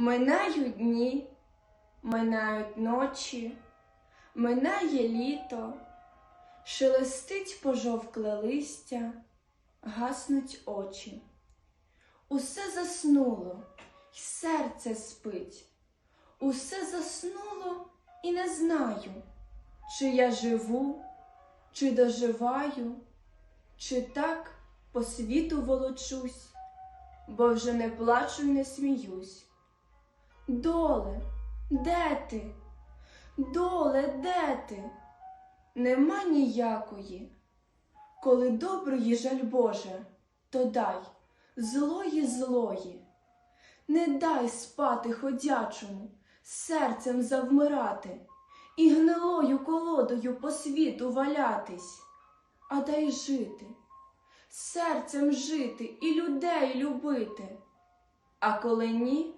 Минають дні, минають ночі, минає літо, шелестить пожовкле листя, гаснуть очі. Усе заснуло, й серце спить, усе заснуло і не знаю, чи я живу, чи доживаю, чи так по світу волочусь, бо вже не плачу не сміюсь. Доле, де ти? Доле, де ти? Нема ніякої. Коли доброї жаль Боже, то дай злої злої. Не дай спати ходячому, серцем завмирати і гнилою колодою по світу валятись, а дай жити, серцем жити і людей любити. А коли ні,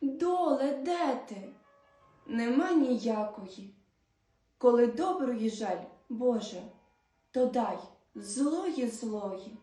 Доле, де ти? Нема ніякої. Коли доброї жаль, Боже, то дай злої злої.